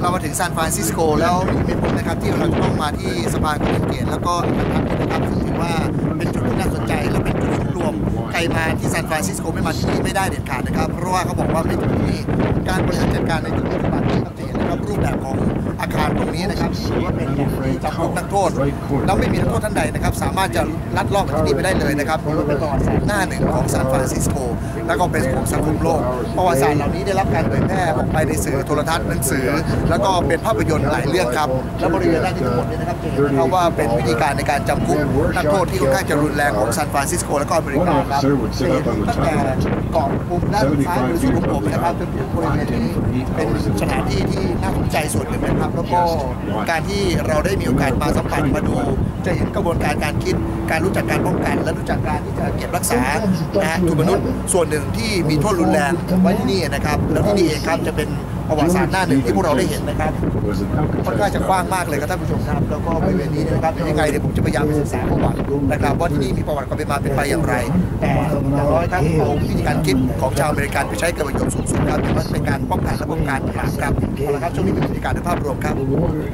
เรามาถึงซานฟรานซิสโกแล้วมีเหตุผมนะครับที่เราจะต้องมาที่สะพานโกลเด้นเกตแล้วก็อันทับนะครับถือว่าเป็นจุดที่น่าสนใจและเป็นจุดรวมใครมาที่ซานฟรานซิสโกไม่มาที่นี่ไม่ได้เด็ดขาดนะครับ เพราะว่าเขาบอกว่าไม่จุดนี้การบริหารจัดการในจุดนี้คือแบบที่ชัดเจนนะครับรูปแบบของอาคาร รงนี้นะครับถือว่าเป็นจำคุกนักโทษแล้วไม่มีนักโทษท่านใดนะครับ สามารถจะลัดลอบมาที่นี่ไปได้เลยนะครับถือว่าเป็นประวัติศาสตร์หน้าหนึ่งของซานฟรานซิสโกแล้วก็เป็นของสังคมโลกประวัติศาสตร์เหล่านี้ได้รับการเผยแพร่ออกไปในสื่อโทรทัศน์หนังสือ แล้วก็เป็นภาพยนตร์หลายเรื่องครับและบริเวณด้านที่ทั้งหมดนี้นะครับจะเห็นนะครับว่าเป็นวิธีการในการจำคุกนักโทษที่ค่อนข้างจะรุนแรงของซานฟรานซิสโกและก็อเมริกาครับจะเห็นตั้งแต่เกาะมุมด้านซ้ายมือสุดของผมนะครับจนถึงบริเวณนี้เป็นสถานที่ที่น่าสนใจส่วน ก็การที่เราได้มีโอกาสมาสัมผัสมาดู จะเห็นกระบวนการการคิด การรู้จักการป้องกัน และรู้จักการที่จะเก็บรักษานะฮะทุนมนุษย์ส่วนหนึ่งที่มีโทษรุนแรงไว้ที่นี่นะครับแล้วที่นี่เองครับจะเป็นประวัติศาสตร์หน้าหนึ่งที่พวกเราได้เห็นนะครับค่อนข้างจะกว้างมากเลยครับท่านผู้ชมครับแล้วก็บริเวณนี้นะครับยังไงเดี๋ยวผมจะพยายามไปศึกษาประวัตินะครับว่าที่นี่มีประวัติความเป็นมาเป็นไปอย่างไร แต่อย่างน้อยครับเอาวิธีการคิดของชาวอเมริกันไปใช้กับประโยชน์สูงสุดครับถือว่าเป็นการป้องกันและป้องกันปราบครับเอาละครับช่วงนี้เป็นบรรยากาศในภาพรวมครับ the water.